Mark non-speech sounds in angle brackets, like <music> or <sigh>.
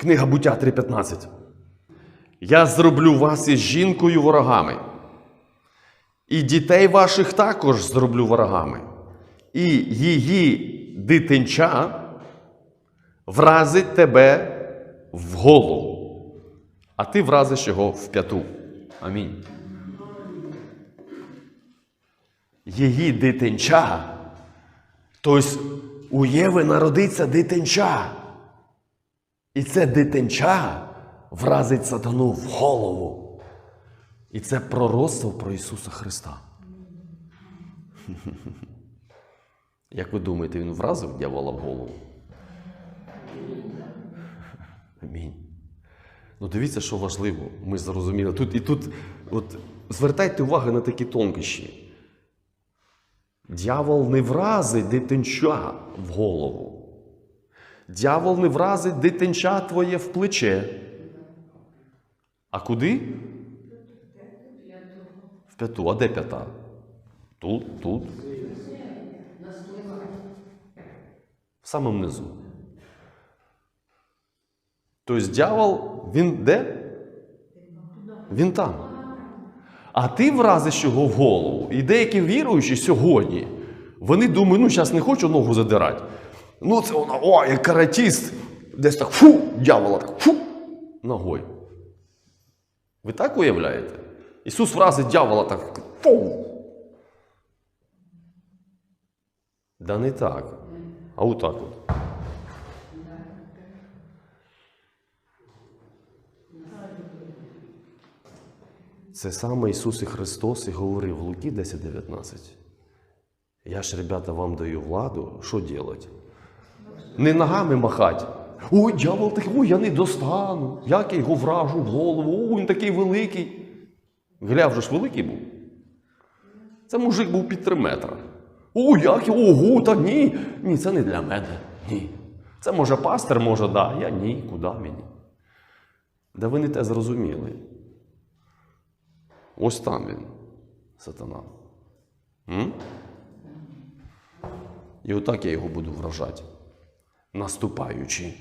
Книга буття 3.15. Я зроблю вас із жінкою ворогами. І дітей ваших також зроблю ворогами. І її дитинча вразить тебе в голову, а ти вразиш його в п'яту. Амінь. Її дитинча. Тобто у Єви народиться дитинча. І це дитинча вразить сатану в голову. І це пророцтво про Ісуса Христа. <laughs> Як ви думаєте, він вразив дьявола в голову? Амінь. Ну дивіться, що важливо, ми зрозуміли. Тут і тут, от звертайте увагу на такі тонкощі. Дьявол не вразить дитинча в голову. Дьявол не вразить дитинча твоє в плече. А куди? В п'яту. А де п'ята? Тут, тут. В самому низу. Тобто дьявол, він де? Він там. А ти вразиш його в голову. І деякі віруючі сьогодні, вони думають, ну зараз не хочу ногу задирати. Ну, це вона, о, як каратіст. Десь так фу, дьявола так фу, ногою. Ви так уявляєте? Ісус вразить дьявола так фу. Да не так. А отак от. Це саме Ісус і Христос і говорив в Луки 10.19. Я ж, ребята, вам даю владу, що робити? Не ногами махати. Ой, дьявол такий, ой, я не достану. Як я його вражу в голову, ой, він такий великий. Гля вже ж великий був. Це мужик був під три метра. О, як я, ого, та ні. Ні, це не для мене. Ні. Це може пастир, може, да. Я ні, куди мені. Да ви не те зрозуміли. Ось там він, сатана. М? І отак я його буду вражати, наступаючи.